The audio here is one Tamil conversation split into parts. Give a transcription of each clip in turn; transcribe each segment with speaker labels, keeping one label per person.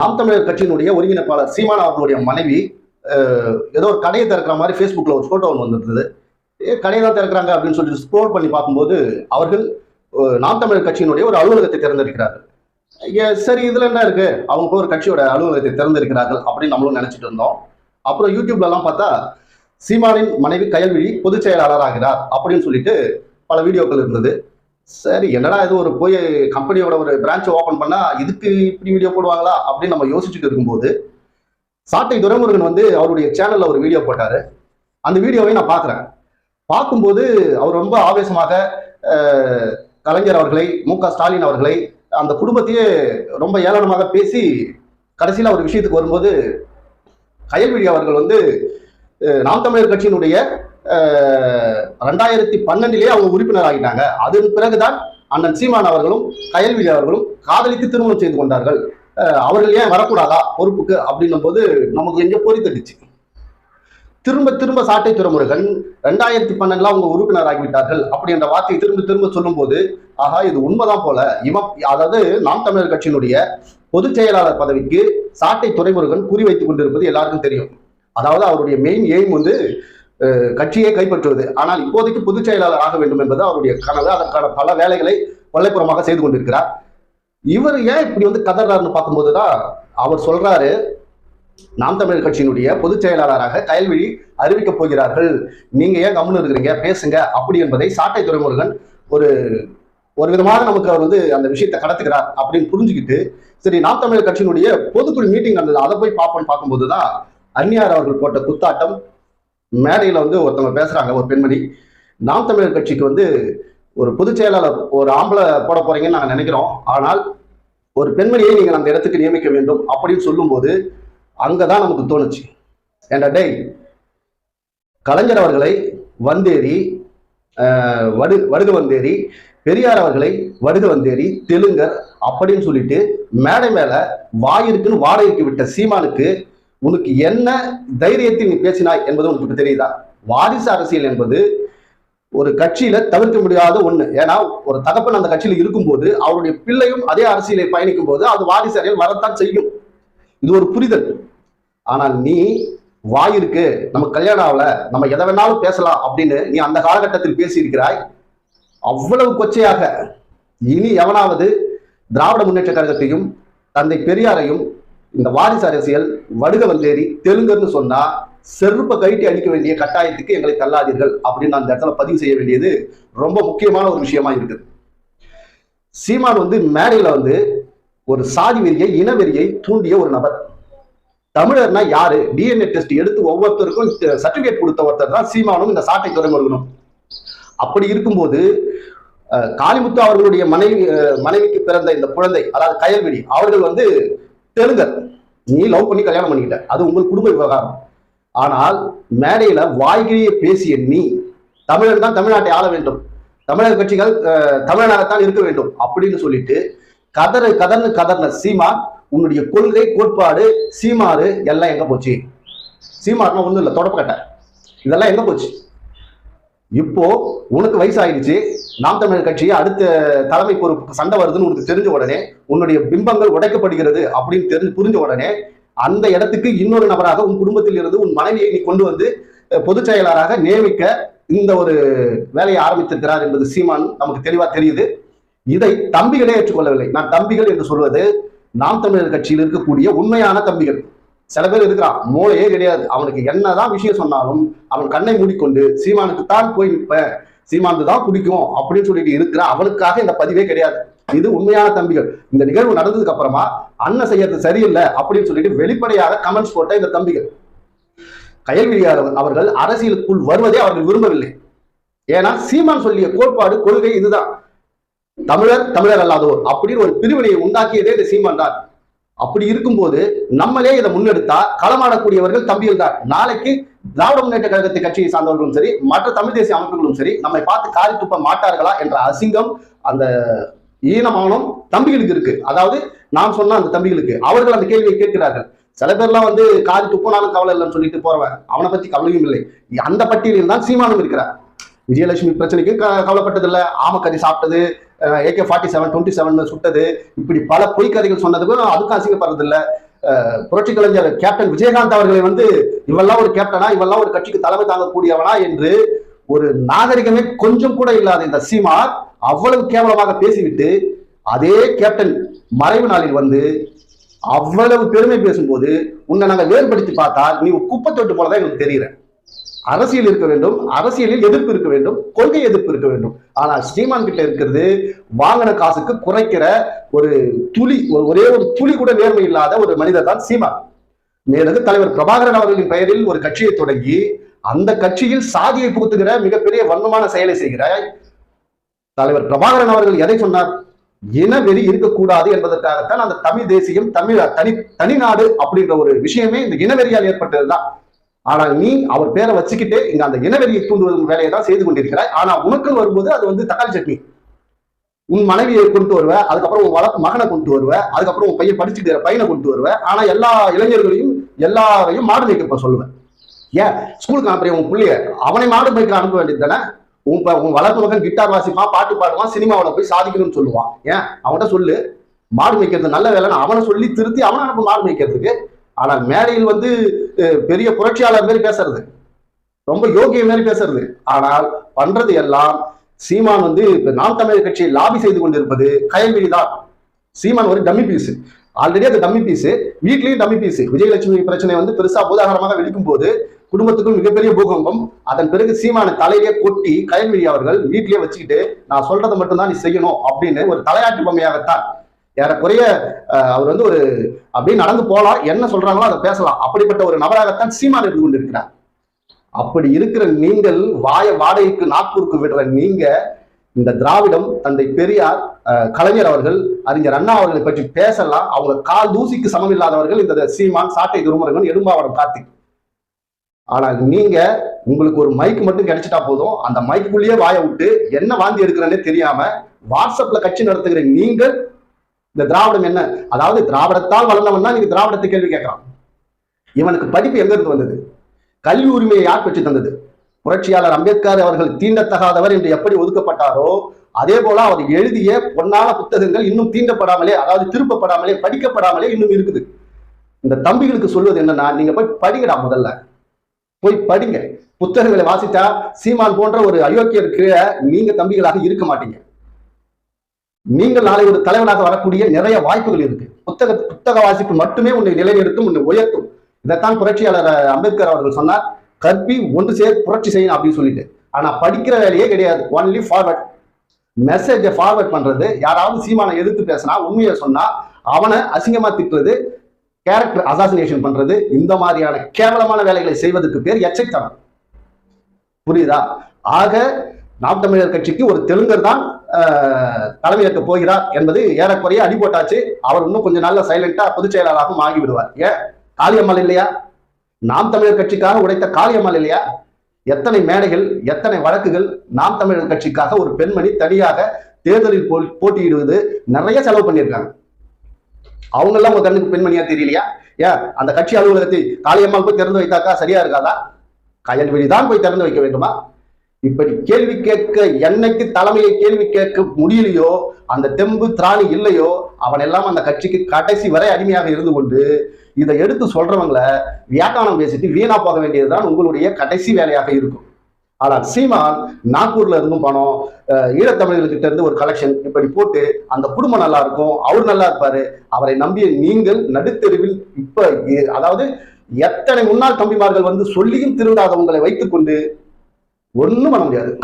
Speaker 1: நாம் தமிழர் கட்சியினுடைய ஒருங்கிணைப்பாளர் சீமான் அவர்களுடைய மனைவி ஏதோ ஒரு கடையை திறக்கிற மாதிரி ஃபேஸ்புக்கில் ஒரு ஃபோட்டோ ஒன்று வந்திருந்தது. ஏ கடையை தான் திறக்கிறாங்க அப்படின்னு சொல்லிட்டு ஸ்க்ரோல் பண்ணி பார்க்கும்போது அவர்கள் நாம் தமிழர் கட்சியினுடைய ஒரு அலுவலகத்தை திறந்திருக்கிறார்கள். ஏ, சரி இதில் என்ன இருக்கு? அவங்க ஒரு கட்சியோட அலுவலகத்தை திறந்திருக்கிறார்கள் அப்படின்னு நம்மளும் நினைச்சிட்டு இருந்தோம். அப்புறம் யூடியூப்லலாம் பார்த்தா சீமானின் மனைவி கயல்விழி பொதுச் செயலாளராகிறார் அப்படின்னு சொல்லிட்டு பல வீடியோக்கள் இருந்தது. சரி என்னடா இது ஒரு போய் கம்பெனியோட ஒரு பிரான்ச் ஓபன் பண்ணா இதுக்கு இப்படி வீடியோ போடுவாங்களா அப்படின்னு நம்ம யோசிச்சுட்டு இருக்கும்போது சாட்டை துரைமுருகன் வந்து அவருடைய சேனல்ல ஒரு வீடியோ போட்டாரு. அந்த வீடியோவை நான் பார்க்குறேன். பார்க்கும்போது அவர் ரொம்ப ஆவேசமாக கலைஞர் அவர்களை மு க ஸ்டாலின் அவர்களை அந்த குடும்பத்தையே ரொம்ப ஏளனமாக பேசி கடைசியில் ஒரு விஷயத்துக்கு வரும்போது கயல்விழி அவர்கள் வந்து நாம் தமிழர் கட்சியினுடைய ரெண்டாயிரத்தி பன்னெண்டிலேயே அவங்க உறுப்பினர் ஆகிட்டாங்க அதன் பிறகுதான் அண்ணன் சீமான் அவர்களும் கயல்விழி அவர்களும் காதலித்து திருமணம் செய்து கொண்டார்கள். அஹ், அவர்கள் ஏன் வரக்கூடாதா பொறுப்புக்கு அப்படின்னும் போது நமக்கு எங்கே பொறி தட்டுச்சு. திரும்ப திரும்ப சாட்டை துறைமுருகன் ரெண்டாயிரத்தி பன்னெண்டுல அவங்க உறுப்பினர் ஆகிவிட்டார்கள் அப்படி என்ற வார்த்தையை திரும்ப திரும்ப சொல்லும்போது ஆகா இது உண்மைதான் போல. இவ அதாவது நாம் தமிழர் கட்சியினுடைய பொதுச் செயலாளர் பதவிக்கு சாட்டை துறைமுருகன் குறிவைத்துக் கொண்டிருப்பது எல்லாருக்கும் தெரியும். அதாவது அவருடைய மெயின் எய்ம் வந்து கட்சியை கைப்பற்றுவது. ஆனால் இப்போதைக்கு பொதுச் செயலாளர் ஆக வேண்டும் என்பது அவருடைய கனவு. அதற்கான பல வேலைகளை கொள்ளைப்புறமாக செய்து கொண்டிருக்கிறார். இவர் ஏன் இப்படி வந்து கதறாருன்னு பார்க்கும்போது தான் அவர் சொல்றாரு நாம் தமிழர் கட்சியினுடைய பொதுச் செயலாளராக கயல்விழி அறிவிக்கப் போகிறார்கள். நீங்க ஏன் கம்முன்னு இருக்கிறீங்க? பேசுங்க. அப்படி என்பதை சாட்டை துறைமுருகன் ஒரு ஒரு விதமாக நமக்கு அவர் வந்து அந்த விஷயத்தை கடத்துக்கிறார் அப்படின்னு புரிஞ்சுக்கிட்டு சரி நாம் தமிழர் கட்சியினுடைய பொதுக்குழு மீட்டிங் நடந்தது அதை போய் பார்ப்போம்னு பார்க்கும்போது தான் அந்நியார் அவர்கள் போட்ட குத்தாட்டம் மேடையில் வந்து ஒருத்தவங்க பேசுகிறாங்க ஒரு பெண்மணி. நாம் தமிழர் கட்சிக்கு வந்து ஒரு பொதுச் செயலாளர் ஒரு ஆம்பளை போட போகிறீங்கன்னு நாங்கள் நினைக்கிறோம். ஆனால் ஒரு பெண்மணியை நீங்கள் அந்த இடத்துக்கு நியமிக்க வேண்டும் அப்படின்னு சொல்லும்போது அங்கே தான் நமக்கு தோணுச்சு. ஏண்டா டேய் கலைஞர் அவர்களை வந்தேரி வடு வடுக வந்தேரி பெரியார் அவர்களை வடுக வந்தேரி தெலுங்கர் அப்படின்னு சொல்லிட்டு மேடை மேல வாயிருக்குன்னு வாடகைக்கு விட்ட சீமானுக்கு உனக்கு என்ன தைரியத்தில் நீ பேசினாய் என்பது உனக்கு தெரியுதா? வாரிசு அரசியல் என்பது ஒரு கட்சியில தவிர்க்க முடியாத ஒண்ணு. ஏன்னா ஒரு தகப்பன் அந்த கட்சியில இருக்கும்போது அவருடைய பிள்ளையும் அதே அரசியலை பயணிக்கும் போது அது வாரிசு அரசியல் வரத்தான் செய்யும். இது ஒரு புரிதல். ஆனால் நீ வாய் இருக்கு. நமக்கு கல்யாணம் ஆகல. நம்ம எதை வேணாலும் பேசலாம் அப்படின்னு நீ அந்த காலகட்டத்தில் பேசியிருக்கிறாய். அவ்வளவு கொச்சையாக இனி எவனாவது திராவிட முன்னேற்ற கழகத்தையும் தந்தை பெரியாரையும் இந்த வாரிசு அரசியல் வடுக வந்தேரி தெலுங்குன்னு சொன்னா செருப்பை கைட்டி அடிக்க வேண்டிய கட்டாயத்துக்கு எங்களை தள்ளாதீர்கள் அப்படின்னு அந்த இடத்துல பதிவு செய்ய வேண்டியது ரொம்ப முக்கியமான ஒரு விஷயமா இருக்குது. சீமான் வந்து மேடையில வந்து ஒரு சாதி வெறியை இனவெறியை தூண்டிய ஒரு நபர். தமிழர்னா யாரு? டிஎன்ஏ டெஸ்ட் எடுத்து ஒவ்வொருத்தருக்கும் சர்டிபிகேட் கொடுத்த ஒருத்தர் தான் சீமானும் இந்த சாட்டை துறைமுருகனும் அப்படி இருக்கும்போது காளிமுத்து அவர்களுடைய மனைவி மனைவிக்கு பிறந்த இந்த குழந்தை அதாவது கயல்விழி அவர்கள் வந்து தெலுங்கர் நீ லவ் பண்ணி கல்யாணம் பண்ணிக்கிட்ட. அது உங்கள் குடும்ப விவகாரம். ஆனால் மேடையில வாய்கிழிய பேசிய நீ தமிழர் தான் தமிழ்நாட்டை ஆள வேண்டும். தமிழர் கட்சிகள் தமிழனாகத்தான் இருக்க வேண்டும் அப்படின்னு சொல்லிட்டு கதறு கதர்னு கதர்ன சீமா உன்னுடைய கொள்கை கோட்பாடு சீமாறு எல்லாம் எங்க போச்சு? சீமாறுனா ஒண்ணும் இல்லை தொடப்பக்கட்டை. இதெல்லாம் எங்க போச்சு? இப்போ உனக்கு வயசாயிடுச்சு. நாம் தமிழர் கட்சியை அடுத்த தலைமை பொறுப்புக்கு சண்டை வருதுன்னு உனக்கு தெரிஞ்ச உடனே உன்னுடைய பிம்பங்கள் உடைக்கப்படுகிறது அப்படின்னு தெரிஞ்சு புரிஞ்ச உடனே அந்த இடத்துக்கு இன்னொரு நபராக உன் குடும்பத்தில் இருந்து உன் மனைவியை நீ கொண்டு வந்து பொதுச் செயலாளராக நியமிக்க இந்த ஒரு வேலையை ஆரம்பித்திருக்கிறார் என்பது சீமான் நமக்கு தெளிவா தெரியுது. இதை தம்பிகளே ஏற்றுக்கொள்ளவில்லை. நான் தம்பிகள் என்று சொல்வது நாம் தமிழர் கட்சியில் இருக்கக்கூடிய உண்மையான தம்பிகள். சில பேர் இருக்கிறான் மூளையே கிடையாது. அவனுக்கு என்னதான் விஷயம் சொன்னாலும் அவன் கண்ணை மூடிக்கொண்டு சீமானுக்கு தான் போய் நிற்பேன். சீமாந்து தான் குடிக்கும் அப்படின்னு சொல்லிட்டு இருக்கிற அவனுக்காக இந்த பதிவே கிடையாது. இது உண்மையான தம்பிகள். இந்த நிகழ்வு நடந்ததுக்கு அப்புறமா அண்ணன் செய்யறது சரியில்லை அப்படின்னு சொல்லிட்டு வெளிப்படையாக கமெண்ட்ஸ் போட்ட இந்த தம்பிகள். கயல்விழி அவர்கள் அரசியலுக்குள் வருவதே அவர்கள் விரும்பவில்லை. ஏன்னா சீமான் சொல்லிய கோட்பாடு கொள்கை இதுதான். தமிழர் தமிழர் அல்லாதோர் அப்படின்னு ஒரு பிரிவினையை உண்டாக்கியதே இந்த சீமான் தான் அப்படி இருக்கும்போது நம்மளே இதை முன்னெடுத்தா களமாடக்கூடியவர்கள் தம்பிகள் தான் நாளைக்கு திராவிட முன்னேற்ற கழகத்தை கட்சியை சார்ந்தவர்களும் சரி மற்ற தமிழ் தேசிய அமைப்புகளும் சரி நம்மை பார்த்து காரி துப்ப மாட்டார்களா என்ற அசிங்கம் அந்த ஈனமானம் தம்பிகளுக்கு இருக்கு. அதாவது நான் சொன்ன அந்த தம்பிகளுக்கு. அவர்கள் அந்த கேள்வியை கேட்கிறார்கள். சில பேர்லாம் வந்து காரி துப்பினாலும் கவலை இல்லைன்னு சொல்லிட்டு போறவன். அவனை பத்தி கவலையும் இல்லை. அந்த பட்டியலில் தான் சீமானும் இருக்கிறார். விஜயலட்சுமி பிரச்சனைக்கு க- கவலைப்பட்டதில்லை. ஆமக்கறி சாப்பிட்டது AK forty seven twenty seven சுட்டது. இப்படி பல பொய்க்கதைகள் சொன்னதுக்கும் அதுக்கும் அசிங்கப்படுறது இல்லை புரட்சி கலைஞர் கேப்டன் விஜயகாந்த் அவர்களை வந்து இவெல்லாம் ஒரு கேப்டனா இவெல்லாம் ஒரு கட்சிக்கு தலைமை தாங்கக்கூடியவனா என்று ஒரு நாகரிகமே கொஞ்சம் கூட இல்லாத இந்த சீமார் அவ்வளவு கேவலமாக பேசிவிட்டு அதே கேப்டன் மறைவு நாளில் வந்து அவ்வளவு பெருமை பேசும்போது உன்னை நாங்கள் வேறுபடுத்தி பார்த்தால் நீ குப்பை தொட்டு போலதான் எங்களுக்கு தெரியுற அரசியல் இருக்க வேண்டும் அரசியலில் எதிர்ப்பு இருக்க வேண்டும் கொள்கை எதிர்ப்பு இருக்க வேண்டும். ஆனா ஸ்ரீமான் கிட்ட இருக்கிறது வாங்கின காசுக்கு குறைக்கிற ஒரு துளி ஒரு- ஒரே ஒரு துளி கூட நேர்மை இல்லாத ஒரு மனிதர் தான் சீமான் மேலது தலைவர் பிரபாகரன் அவர்களின் பெயரில் ஒரு கட்சியை தொடங்கி அந்த கட்சியில் சாதியை புகுத்துகிற மிகப்பெரிய வன்மமான செயலை செய்கிற தலைவர் பிரபாகரன் அவர்கள் எதை சொன்னார்? இனவெறி இருக்கக்கூடாது என்பதற்காகத்தான் அந்த தமிழ் தேசியம் தமிழ் தனி தனிநாடு அப்படின்ற ஒரு விஷயமே இந்த இனவெறியால் ஏற்பட்டதுதான். ஆனால் நீ அவர் பேரை வச்சுக்கிட்டு இங்க அந்த இனவெறியை தூண்டுவதும் வேலையை தான் செய்து கொண்டிருக்கிறாய். ஆனா உனக்கு வரும்போது அது வந்து தக்காளி சட்னி. உன் மனைவியை கொண்டு வருவ அதுக்கப்புறம் உன் வளர்ப்பு மகனை கொண்டு வருவ அதுக்கப்புறம் உன் பையன் படிச்சுட்டு பையனை கொண்டு வருவ. ஆனா எல்லா இளைஞர்களையும் எல்லாரையும் மாடு மேய்க்க சொல்லுவேன் ஏன்? ஸ்கூலுக்கு அனுப்புற உன் பிள்ளைய. அவனை மாடு மேய்க்க அனுப்ப வேண்டியது தானே? உன் உன் வளர்ப்பு மகன் கிட்டார் வாசிப்பான் பாட்டு பாடுவான் சினிமாவில் போய் சாதிக்கணும்னு சொல்லுவான். ஏன்? அவன்கிட்ட சொல்லு. மாடு மேய்க்கிறது நல்ல வேலைன்னு அவனை சொல்லி திருத்தி அவனை அனுப்ப மாடு மேய்க்கிறதுக்கு. ஆனால் மேடையில் வந்து பெரிய புரட்சியாளர் மாதிரி பேசுறது. ரொம்ப யோகிய மாதிரி பேசுறது. ஆனால் பண்றது எல்லாம் சீமான் வந்து இப்ப நாம் தமிழர் கட்சியை லாபி செய்து கொண்டிருப்பது கயல்விழி தான். சீமான் ஒரு டம்மி பீஸ் ஆல்ரெடி அது டம்மி பீஸ் வீட்லயும் டம்மி பீஸ் விஜயலட்சுமி பிரச்சனை வந்து பெருசா பூதாகரமாக வெடிக்கும் போது குடும்பத்துக்கும் மிகப்பெரிய பூகம்பம். அதன் பிறகு சீமான தலையிலே கொட்டி கயல்விழி அவர்கள் வீட்லயே வச்சுக்கிட்டு நான் சொல்றதை மட்டும்தான் நீ செய்யணும் அப்படின்னு ஒரு தலையாட்டு பொம்மையாகத்தான் ஏறக்குறைய அவர் வந்து ஒரு அப்படியே நடந்து போலாம் என்ன சொல்றாங்களோ அதை பேசலாம். அப்படிப்பட்ட ஒரு நபராகத்தான் சீமான் இருந்து கொண்டிருக்கிறார். அப்படி இருக்கிற நீங்கள் வாய வாடகைக்கு நாக்பூருக்கு விடுற நீங்க இந்த திராவிடம் தந்தை பெரியார் கலைஞர் அவர்கள் அறிஞர் அண்ணா அவர்களை பற்றி பேசலாம். அவங்க கால் தூசிக்கு சமம் இல்லாதவர்கள் இந்த சீமான் சாட்டை துருமுருகன் எறும்பாவரம் கார்த்திக். ஆனால் நீங்க உங்களுக்கு ஒரு மைக் மட்டும் கிடைச்சிட்டா போதும். அந்த மைக்குள்ளேயே வாய விட்டு என்ன வாந்தி எடுக்கிறேன்னே தெரியாம வாட்ஸ்அப்ல கட்சி நடத்துகிற நீங்கள் இந்த திராவிடம் என்ன? அதாவது திராவிடத்தால் வளர்ந்தவன் தான் நீங்க திராவிடத்தை கேள்வி கேட்கிறான். இவனுக்கு படிப்பு எங்க இருந்து வந்தது? கல்வி உரிமையை யார் பெற்று தந்தது? புரட்சியாளர் அம்பேத்கர் அவர்கள் தீண்டத்தகாதவர் என்று எப்படி ஒதுக்கப்பட்டாரோ அதே போல அவர் எழுதிய பொன்னான புத்தகங்கள் இன்னும் தீண்டப்படாமலே அதாவது திருப்பப்படாமலே படிக்கப்படாமலே இன்னும் இருக்குது. இந்த தம்பிகளுக்கு சொல்வது என்னன்னா நீங்க போய் படிங்கடா முதல்ல. போய் படிங்க. புத்தகங்களை வாசித்தா சீமான் போன்ற ஒரு அயோக்கியர் கீழே நீங்க தம்பிகளாக இருக்க மாட்டீங்க. நீங்கள் நாளை ஒரு தலைவனாக வரக்கூடிய நிறைய வாய்ப்புகள் இருக்கு. புத்தக புத்தக வாசிப்பு மட்டுமே உன்னை நிலைநிறுத்தும் உன்னை உயர்த்தும். இதைத்தான் புரட்சியாளர் அம்பேத்கர் அவர்கள் சொன்னார். கற்பி ஒன்று சேர் புரட்சி செய்யணும் அப்படின்னு சொல்லிட்டு. ஆனா படிக்கிற வேலையே கிடையாது. ஒன்லி ஃபார்வர்ட் மெசேஜை ஃபார்வர்ட் பண்றது. யாராவது சீமானை எதிர்த்து பேசினா உண்மையை சொன்னா அவனை அசிங்கமா திட்டுறது கேரக்டர் அசாசினேஷன் பண்றது இந்த மாதிரியான கேவலமான வேலைகளை செய்வதற்கு பேர் எச்சைத்தனம். புரியுதா? ஆக நாம் தமிழர் கட்சிக்கு ஒரு தெலுங்கர் தான் தலைமையேற்க போகிறார் என்பது ஏறக்குறைய அடி போட்டாச்சு அவர் இன்னும் கொஞ்ச நாள்ல சைலண்டா பொதுச் செயலாளராகவும் ஆகிவிடுவார். ஏன்? காளியம்மாள் இல்லையா? நாம் தமிழர் கட்சிக்காக உடைத்த காளியம்மாள் இல்லையா? எத்தனை மேடைகள் எத்தனை வழக்குகள் நாம் தமிழர் கட்சிக்காக ஒரு பெண்மணி தனியாக தேர்தலில் போ- போட்டியிடுவது? நிறைய செலவு பண்ணியிருக்காங்க. அவங்க எல்லாம் உங்க கண்ணுக்கு பெண்மணியா தெரியலையா? ஏன்? அந்த கட்சி அலுவலகத்தை காளியம்மாள் போய் திறந்து வைத்தாக்கா சரியா இருக்காதா? கயல்வெளி தான் போய் திறந்து வைக்க வேண்டுமா? இப்படி கேள்வி கேட்க என்னைக்கு தலைமையை கேள்வி கேட்க முடியலையோ அந்த தெம்பு திராணி இல்லையோ அவன் எல்லாம் அந்த கட்சிக்கு கடைசி வரை அடிமையாக இருந்து கொண்டு இதை எடுத்து சொல்றவங்களை வியாக்கானம் பேசிட்டு வீணா போக வேண்டியதுதான் உங்களுடைய கடைசி வேலையாக இருக்கும். ஆனால் சீமான் நாக்பூர்ல இருந்தும் பணம் ஈழத்தமிழர்கிட்ட இருந்து ஒரு கலெக்ஷன் இப்படி போட்டு அந்த குடும்பம் நல்லா இருக்கும் அவர் நல்லா இருப்பாரு அவரை நம்பிய நீங்கள் நடுத்தெருவில் இப்ப அதாவது எத்தனை முன்னாள் தம்பிமார்கள் வந்து சொல்லியும் திருந்தாதவங்களை வைத்துக்கொண்டு ஒன்றும் பண்ண முடியாது.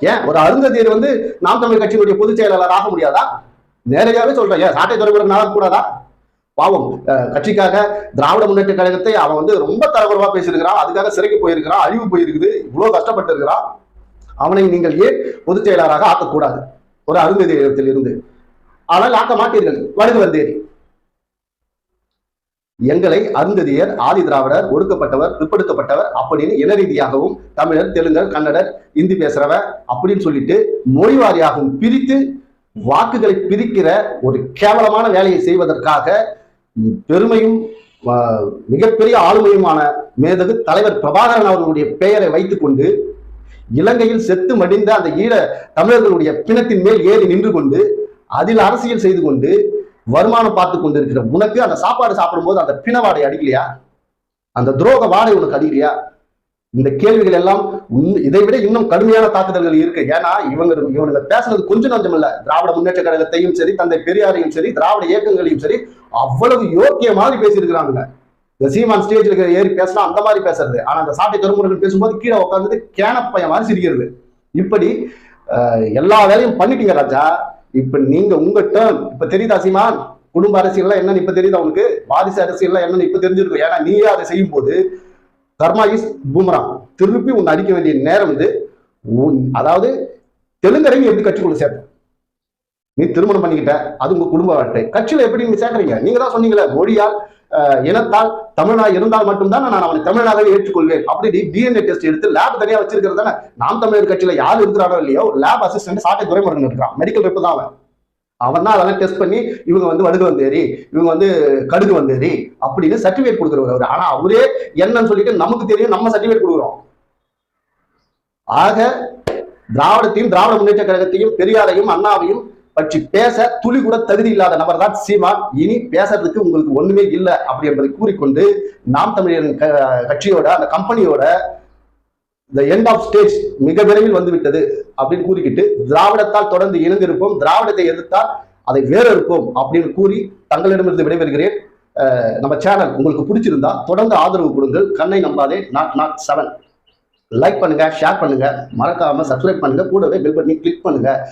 Speaker 1: ஏன்? ஒரு அருந்ததியர் வந்து நாம் தமிழ் கட்சியினுடைய பொதுச் செயலாளர் ஆக முடியாதா? நேரடியாவே சொல்றேன். ஏன்? சாட்டை துறைமுறை கூடாதா? பாவம். கட்சிக்காக திராவிட முன்னேற்ற கழகத்தை அவன் வந்து ரொம்ப தரக்குறவா பேசியிருக்கிறான். அதுக்காக சிறைக்கு போயிருக்கிறான். அழிவு போயிருக்குது. இவ்வளவு கஷ்டப்பட்டு இருக்கிறான் அவனை நீங்கள் ஏன் பொதுச் செயலாளராக ஆக்கக்கூடாது? ஒரு அருந்ததியத்தில் இருந்து ஆனால் ஆக்க மாட்டீர்கள். வடுகு வந்தேரி. எங்களை அருந்ததியர் ஆதி திராவிடர் ஒடுக்கப்பட்டவர் பிற்படுத்தப்பட்டவர் அப்படின்னு இன ரீதியாகவும் தமிழர் தெலுங்கர் கன்னடர் இந்தி பேசுறவ அப்படின்னு சொல்லிட்டு மொழி வாரியாகவும் பிரித்து வாக்குகளை பிரிக்கிற ஒரு கேவலமான வேலையை செய்வதற்காக பெருமையும் மிகப்பெரிய ஆளுமையுமான மேதகு தலைவர் பிரபாகரன் அவர்களுடைய பெயரை வைத்துக்கொண்டு இலங்கையில் செத்து மடிந்த அந்த ஈழ தமிழர்களுடைய பிணத்தின் மேல் ஏறி நின்று கொண்டு அதில் அரசியல் செய்து கொண்டு வருமானம் பார்த்து கொண்டிருக்கிற உனக்கு அந்த சாப்பாடு சாப்பிடும்போது அந்த பிணவாடை அடிக்கலையா? அந்த துரோக வாடை உனக்கு அடிக்கலையா? இந்த கேள்விகள் எல்லாம் இதை விட இன்னும் கடுமையான தாக்குதல்கள் இருக்கு. ஏன்னா இவங்க இவங்க பேசுறது கொஞ்சம் நஞ்சம் இல்ல. திராவிட முன்னேற்ற கழகத்தையும் சரி தந்தை பெரியாரையும் சரி திராவிட இயக்கங்களையும் சரி அவ்வளவு யோக்கிய மாதிரி பேசியிருக்கிறாங்க இந்த சீமான் ஸ்டேஜ்ல ஏறி பேசினா அந்த மாதிரி பேசுறது. ஆனா அந்த சாட்டை கருமுறைகள் பேசும்போது கீழே உட்காந்துட்டு கேனப்பையன் மாதிரி சிரிக்கிறது. இப்படி எல்லா வேலையும் பண்ணிட்டீங்க ராஜா. இப்ப நீங்க உங்க டேர்ன் இப்ப தெரியுதா சீமான்? குடும்ப அரசியல்லாம் என்னன்னு இப்ப தெரியுதா உனக்கு? வாரிசு அரசியல்லாம் என்னன்னு இப்ப தெரிஞ்சிருக்கும். ஏன்னா நீயே அதை செய்யும் போது கர்மா இஸ் பூமரா திருப்பி உன்னை அடிக்க வேண்டிய நேரம் இது. உன் அதாவது தெலுங்கரையும் எப்படி கட்சிக்குள்ள சேர்த்த நீ திருமணம் பண்ணிக்கிட்ட அது உங்க குடும்ப வாழ்க்கை. கட்சியில எப்படி நீங்க சேர்க்கறீங்க நீங்க தான் சொன்னீங்களே மொழியால் இனத்தால் தமிழனா இருந்தால் மட்டும்தான் நான் அவனை தமிழனாகவே ஏற்றுக்கொள்வேன். அப்படி டிஎன்ஏ டெஸ்ட் எடுத்து லேப் தனியா வச்சிருக்கிறது தானே. நாம் தமிழர் கட்சியில யார் இருக்கிறாரோ இல்லையோ லேப் அசிஸ்டன்ட் சாட்டை துறைமுருகன் இருக்கான் மெடிக்கல் ரெப்பு தான் அவன். அவன் தான் அதெல்லாம் டெஸ்ட் பண்ணி இவங்க வந்து வடுகு வந்தேரி இவங்க வந்து கடுகு வந்தேரி அப்படின்னு சர்டிபிகேட் கொடுக்குறவர் அவர். ஆனா அவரே என்னன்னு சொல்லிட்டு நமக்கு தெரியும் நம்ம சர்டிபிகேட் கொடுக்குறோம். ஆக திராவிடத்தையும் திராவிட முன்னேற்ற கழகத்தையும் பெரியாரையும் அண்ணாவையும் பற்றி பேச துளி கூட தகுதி இல்லாத நபர் தான் சீமான். இனி பேசுறதுக்கு உங்களுக்கு ஒண்ணுமே இல்லை அப்படி என்பதை கூறிக்கொண்டு நாம் தமிழர் க- கட்சியோட அந்த கம்பெனியோட இந்த எண்ட் ஆஃப் ஸ்டேஜ் மிக விரைவில் வந்துவிட்டது அப்படின்னு கூறிக்கிட்டு திராவிடத்தால் தொடர்ந்து இணைந்திருப்போம் திராவிடத்தை எதிர்த்தால் அதை வேற இருப்போம் அப்படின்னு கூறி தங்களிடமிருந்து விடைபெறுகிறேன். நம்ம சேனல் உங்களுக்கு பிடிச்சிருந்தா தொடர்ந்து ஆதரவு கொடுங்கள். கண்ணை நம்பாதே நாட் நாட் செவன் லைக் பண்ணுங்க ஷேர் பண்ணுங்க. மறக்காம சப்ஸ்கிரைப் பண்ணுங்க. கூடவே பெல் பட்டனை கிளிக் பண்ணுங்க.